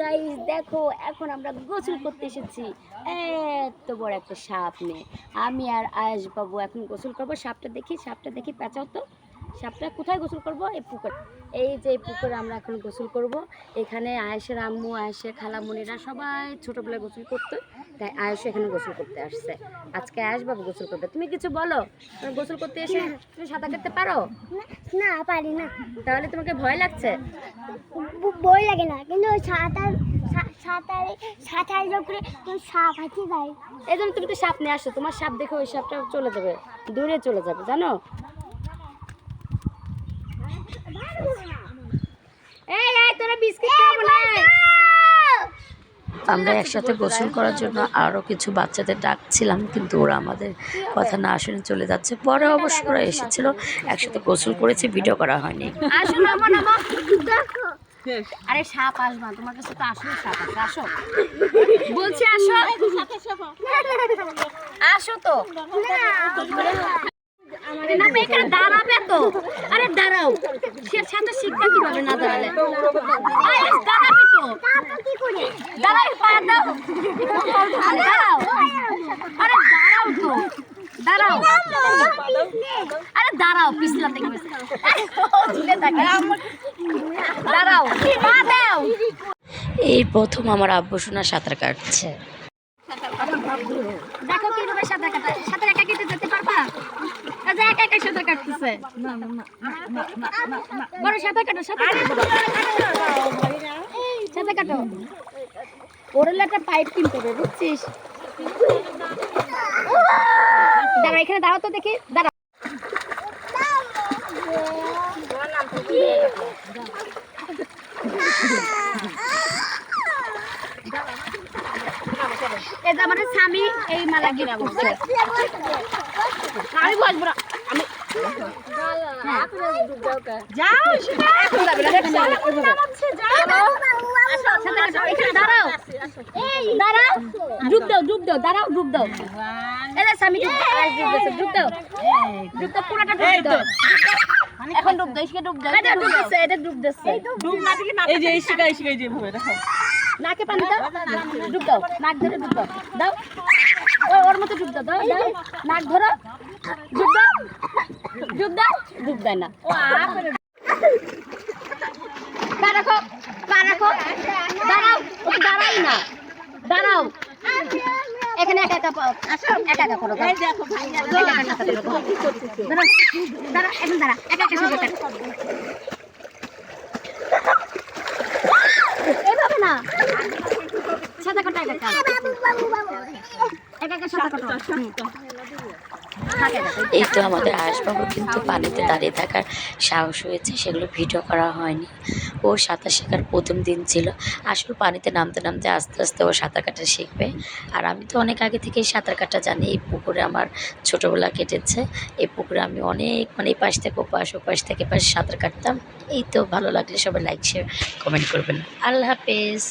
Guys দেখো, এখন আমরা গোসল করতে এসেছি। এত বড় একটা সাপ নিয়ে আমি আর আয়াস বাবু এখন গোসল করব। সাপটা দেখি সাপটা দেখি, পেঁচাও তো। সাপটা কোথায় গোসল করব? এই পুকুর এই যে পুকুরে আমরা এখন গোসল করব। এখানে আয়েশের আম্মু আয়েশের খালামুনিরা সবাই ছোটোবেলায় গোসল করতো তাই আয়েশ এখানে গোসল করতে আসছে। আজকে আয়েশ বাবু গোসল করবে। তুমি কিছু বলো গোসল করতে এসে তুমি সাঁতার কাটতে পারো? না পারি না। তাহলে তোমাকে ভয় লাগছে? ভয় লাগে না কিন্তু সাঁতার সাঁতারে সাঁতারের উপরে তো সাপ এই জন্য তুমি তো সাপ নিয়ে আসো তোমার সাপ দেখে ওই সাপটা চলে যাবে দূরে চলে যাবে জানো? এই এই তোরা বিস্কিট খাব না। আমরা একসাথে গোসল করার জন্য আরও কিছু বাচ্চাদের ডাকছিলাম কিন্তু ওরা আমাদের কথা না শুনে চলে যাচ্ছে। পরে অবশ্য ওরা এসেছিল একসাথে গোসল করেছি ভিডিও করা হয়নি। আরে সাপ আসবা তোমার কাছে তো আসলে সাপ আছে আসো। বলছি আসো। আসো তো। আরে না এখানে দাঁড়াবে তো। আরে দাঁড়াও। সে সাথে শিখতে কীভাবে না দাঁড়ালে? দাঁড়াবে তো। কি দাঁড়াও পা দাও। দাঁড়াও। আরে দাঁড়াও তো। দাঁড়াও। আরে দাঁড়াও পিছলা থেকে দাঁড়াও। পা দাও। এই প্রথম আমার আব্বু শোনা সাঁতার কাটছে। দেখো কীভাবে সাঁতার কাটা সাঁতার একা কেটে যেতে পারবা? একা একা সাঁতার কাটতেছে। বড় সাঁতার কাটো সাঁতার কাটো। সাঁতার কাটো। ওরেল একটা পাইপ কিনতে হবে বুঝছিস? দাঁড়া এখানে দাঁড়াও তো দেখি। দাঁড়া। যে আমাদের স্বামী এই মালা কিনা বলছে আমি বসবো না আমি যাও এখন যাবে না দাঁড়াও। দাঁড়াও ডুব দাও ডুব দাও দাঁড়াও ডুব দাও। এই যে স্বামী ডুব ডুব দাও। ডুব দাও পুরোটা ডুব দাও। এখন ডুব দাও ডুব দাও ডুব দিচ্ছে এটা ডুব দিচ্ছে এই যে এই শিখাই শিখাই যে ভাবে দেখো নাকে পানি দাও। ডুব দাও। নাক ধরে ডুব দাও। দাও। ও, ওর মতো ডুব দাও। দাও দাও। নাক ধরো। ডুব দাও। ডুব দাও। ডুব দেয় না। পা রাখো পা রাখো। দাঁড়াও, ও দাঁড়াই না। দাঁড়াও। এখানে একা একা একা একা করো দাঁড়া এখন দাঁড়া। একা একা সাঁতার কাটো। এইভাবে না সাঁতার কাটা একা একা একা একা সাঁতার কাটো। এই তো আমাদের আশবাবু কিন্তু পানিতে দাঁড়িয়ে থাকার সাহস হয়েছে, সেগুলো ভিডিও করা হয়নি। ও সাঁতার শেখার প্রথম দিন ছিল। আসলে পানিতে নামতে নামতে আস্তে আস্তে ও সাঁতার কাটা শিখবে। আর আমি তো অনেক আগে থেকেই সাঁতার কাটা জানি, এই পুকুরে আমার ছোটোবেলা কেটেছে। এই পুকুরে আমি অনেক মানে পাশ থেকে ওপাশ ওপাশ থেকে পাশ সাঁতার কাটতাম। এই তো ভালো লাগলে সবাই লাইক শেয়ার কমেন্ট করবেন। আল্লাহ হাফেজ।